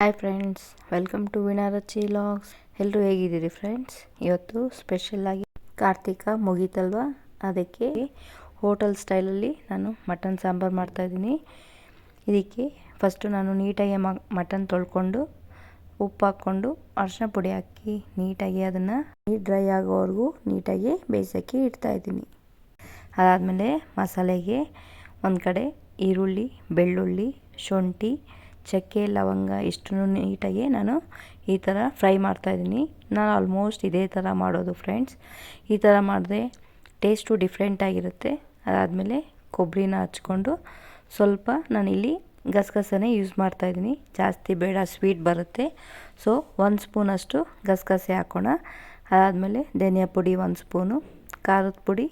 Hi friends welcome to Vinarachi logs ಎಲ್ಲರೂ ಹೇಗಿದ್ದೀರಿ friends ಇವತ್ತು ಸ್ಪೆಷಲ್ಲಾಗಿ ಕಾರ್ತಿಕ ಮುಗೀತಲ್ವ? ಅದಕ್ಕೆ ಹೋಟೆಲ್ ಸ್ಟೈಲಲ್ಲಿ ನಾನು ಮಟನ್ ಸಾಂಬಾರು ಮಾಡ್ತಾಯಿದ್ದೀನಿ ಇದಕ್ಕೆ ಫಸ್ಟು ನಾನು ನೀಟಾಗಿ ಮಟನ್ ತೊಳ್ಕೊಂಡು, ಉಪ್ಪು ಹಾಕ್ಕೊಂಡು ಅರಿಶಿನ ಪುಡಿ ಹಾಕಿ ನೀಟಾಗಿ ಅದನ್ನು ಡ್ರೈ ಆಗೋವರೆಗೂ ನೀಟಾಗಿ ಬೇಯಿಸೋಕ್ಕೆ ಇಡ್ತಾಯಿದ್ದೀನಿ ಅದಾದಮೇಲೆ ಮಸಾಲೆಗೆ ಒಂದು ಕಡೆ ಈರುಳ್ಳಿ, ಬೆಳ್ಳುಳ್ಳಿ, ಶುಂಠಿ ಚಕ್ಕೆ, ಲವಂಗ ಇಷ್ಟು ನೀಟಾಗಿ ನಾನು ಈ ಥರ ಫ್ರೈ ಮಾಡ್ತಾಯಿದ್ದೀನಿ ನಾನು ಆಲ್ಮೋಸ್ಟ್ ಇದೇ ಥರ ಮಾಡೋದು ಫ್ರೆಂಡ್ಸ್ ಈ ಥರ ಮಾಡಿದ್ರೆ ಟೇಸ್ಟು ಡಿಫ್ರೆಂಟಾಗಿರುತ್ತೆ ಅದಾದಮೇಲೆ ಕೊಬ್ಬರಿನ ಹಚ್ಕೊಂಡು ಸ್ವಲ್ಪ ನಾನಿಲ್ಲಿ ಗಸಗಸನೇ ಯೂಸ್ ಮಾಡ್ತಾಯಿದ್ದೀನಿ ಜಾಸ್ತಿ ಬೇಡ ಸ್ವೀಟ್ ಬರುತ್ತೆ. ಸೊ ಒಂದು ಸ್ಪೂನಷ್ಟು ಗಸಗಸೆ ಹಾಕೋಣ. ಅದಾದಮೇಲೆ ಧನಿಯಾ ಪುಡಿ ಒಂದು ಸ್ಪೂನು ಖಾರದ ಪುಡಿ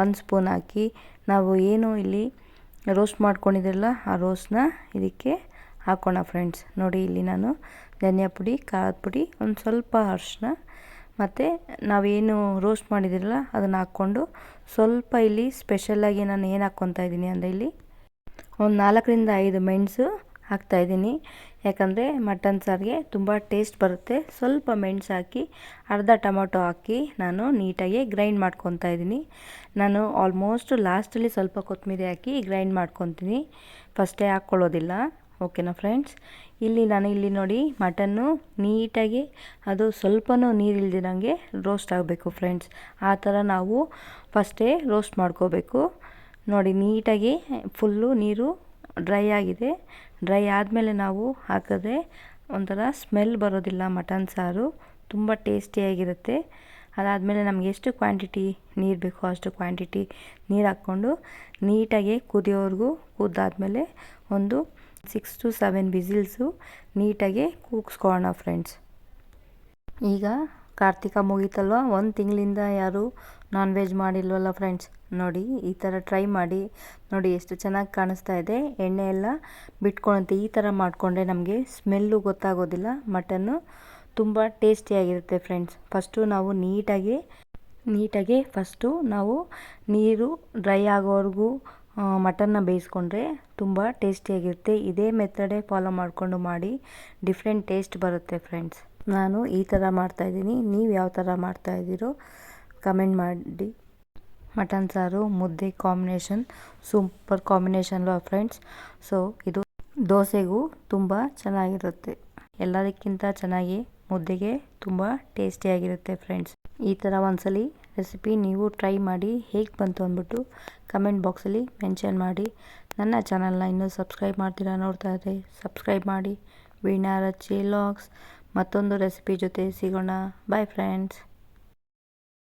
ಒಂದು ಸ್ಪೂನ್ ಹಾಕಿ ನಾವು ಏನು ಇಲ್ಲಿ ರೋಸ್ಟ್ ಮಾಡ್ಕೊಂಡಿದ್ರಲ್ಲ ಆ ರೋಸ್ಟ್ನ ಇದಕ್ಕೆ ಹಾಕೋಣ ಫ್ರೆಂಡ್ಸ್. ನೋಡಿ, ಇಲ್ಲಿ ನಾನು ಧನಿಯಾ ಪುಡಿ, ಖಾರದ ಪುಡಿ, ಒಂದು ಸ್ವಲ್ಪ ಅರಿಶಿನ ಮತ್ತು ನಾವೇನು ರೋಸ್ಟ್ ಮಾಡಿದಿರಲ್ಲ ಅದನ್ನು ಹಾಕ್ಕೊಂಡು ಸ್ವಲ್ಪ ಇಲ್ಲಿ ಸ್ಪೆಷಲಾಗಿ ನಾನು ಏನು ಹಾಕ್ಕೊತಾ ಇದ್ದೀನಿ ಅಂದರೆ ಇಲ್ಲಿ ಒಂದು ನಾಲ್ಕರಿಂದ ಐದು ಮೆಣಸು ಹಾಕ್ತಾಯಿದ್ದೀನಿ ಯಾಕಂದರೆ ಮಟನ್ ಸಾರಿಗೆ ತುಂಬ ಟೇಸ್ಟ್ ಬರುತ್ತೆ. ಸ್ವಲ್ಪ ಮೆಣಸು ಹಾಕಿ, ಅರ್ಧ ಟೊಮೊಟೊ ಹಾಕಿ ನಾನು ನೀಟಾಗಿ ಗ್ರೈಂಡ್ ಮಾಡ್ಕೊತಾ ಇದ್ದೀನಿ. ನಾನು ಆಲ್ಮೋಸ್ಟ್ ಲಾಸ್ಟಲ್ಲಿ ಸ್ವಲ್ಪ ಕೊತ್ತಂಬರಿ ಹಾಕಿ ಗ್ರೈಂಡ್ ಮಾಡ್ಕೊತೀನಿ. ಫಸ್ಟೇ ಹಾಕ್ಕೊಳ್ಳೋದಿಲ್ಲ. ಓಕೆನಾ ಫ್ರೆಂಡ್ಸ್ ಇಲ್ಲಿ ನಾನು ಇಲ್ಲಿ ನೋಡಿ ಮಟನ್ನು ನೀಟಾಗಿ, ಅದು ಸ್ವಲ್ಪನೂ ನೀರಿಲ್ದಿರಂಗೆ ರೋಸ್ಟ್ ಆಗಬೇಕು ಫ್ರೆಂಡ್ಸ್ ಆ ಥರ ನಾವು ಫಸ್ಟೇ ರೋಸ್ಟ್ ಮಾಡ್ಕೋಬೇಕು. ನೋಡಿ ನೀಟಾಗಿ ಫುಲ್ಲು ನೀರು ಡ್ರೈ ಆಗಿದೆ. ಡ್ರೈ ಆದಮೇಲೆ ನಾವು ಹಾಕಿದ್ರೆ ಒಂಥರ ಸ್ಮೆಲ್ ಬರೋದಿಲ್ಲ ಮಟನ್ ಸಾರು. ತುಂಬ ಟೇಸ್ಟಿಯಾಗಿರುತ್ತೆ ಅದಾದಮೇಲೆ ನಮಗೆ ಎಷ್ಟು ಕ್ವಾಂಟಿಟಿ ನೀರು ಬೇಕೋ ಅಷ್ಟು ಕ್ವಾಂಟಿಟಿ ನೀರು ಹಾಕ್ಕೊಂಡು ನೀಟಾಗಿ ಕುದಿಯೋವರೆಗೂ ಕುದ್ದಾದಮೇಲೆ ಒಂದು ಸಿಕ್ಸ್ ಟು ಸೆವೆನ್ ಬಿಸಿಲ್ಸು ನೀಟಾಗಿ ಕೂಗಿಸ್ಕೊಳ್ಳೋಣ ಫ್ರೆಂಡ್ಸ್ ಈಗ ಕಾರ್ತಿಕ ಮುಗೀತಲ್ವ? ಒಂದು ತಿಂಗಳಿಂದ ಯಾರು ನಾನ್ ವೆಜ್ ಮಾಡಿಲ್ವಲ್ಲ ಫ್ರೆಂಡ್ಸ್ ನೋಡಿ, ಈ ಥರ ಟ್ರೈ ಮಾಡಿ, ನೋಡಿ ಎಷ್ಟು ಚೆನ್ನಾಗಿ ಕಾಣಿಸ್ತಾ ಇದೆ. ಎಣ್ಣೆ ಎಲ್ಲ ಬಿಟ್ಕೊಳಂತೆ ಈ ಥರ ಮಾಡಿಕೊಂಡ್ರೆ ನಮಗೆ ಸ್ಮೆಲ್ಲು ಗೊತ್ತಾಗೋದಿಲ್ಲ. ಮಟನ್ನು ತುಂಬ ಟೇಸ್ಟಿಯಾಗಿರುತ್ತೆ ಫ್ರೆಂಡ್ಸ್ ಫಸ್ಟು ನಾವು ನೀಟಾಗಿ ನೀಟಾಗಿ ಫಸ್ಟು ನಾವು ನೀರು ಡ್ರೈ ಆಗೋವರೆಗೂ ಮಟನ್ನ ಬೇಯಿಸ್ಕೊಂಡ್ರೆ ತುಂಬ ಟೇಸ್ಟಿಯಾಗಿರುತ್ತೆ ಇದೇ ಮೆಥಡೇ ಫಾಲೋ ಮಾಡಿಕೊಂಡು ಮಾಡಿ ಡಿಫ್ರೆಂಟ್ ಟೇಸ್ಟ್ ಬರುತ್ತೆ ಫ್ರೆಂಡ್ಸ್ ನಾನು ಈ ಥರ ಮಾಡ್ತಾಯಿದ್ದೀನಿ ನೀವು ಯಾವ ಥರ ಮಾಡ್ತಾಯಿದ್ದೀರೋ ಕಮೆಂಟ್ ಮಾಡಿ. ಮಟನ್ ಸಾರು, ಮುದ್ದೆ combination, super combination friends. So, ಇದು ದೋಸೆಗೂ ತುಂಬ ಚೆನ್ನಾಗಿರುತ್ತೆ. ಎಲ್ಲದಕ್ಕಿಂತ ಚೆನ್ನಾಗಿ ಮುದ್ದೆಗೆ ತುಂಬ ಟೇಸ್ಟಿಯಾಗಿರುತ್ತೆ ಫ್ರೆಂಡ್ಸ್. ಈ ಥರ ಒಂದ್ಸಲಿ ರೆಸಿಪಿ ನೀವು ಟ್ರೈ ಮಾಡಿ ಹೇಗೆ ಬಂತು ಅಂದ್ಬಿಟ್ಟು ಕಮೆಂಟ್ ಬಾಕ್ಸಲ್ಲಿ ಮೆನ್ಷನ್ ಮಾಡಿ. ನನ್ನ ಚಾನಲ್ನ ಇನ್ನೂ ಸಬ್ಸ್ಕ್ರೈಬ್ ಮಾಡ್ತೀರಾ ನೋಡ್ತಾ ಇದ್ದರೆ ಸಬ್ಸ್ಕ್ರೈಬ್ ಮಾಡಿ. ವೀಣಾರ ಚೇಲಾಕ್ಸ್ ಮತ್ತೊಂದು ರೆಸಿಪಿ ಜೊತೆ ಸಿಗೋಣ. Bye friends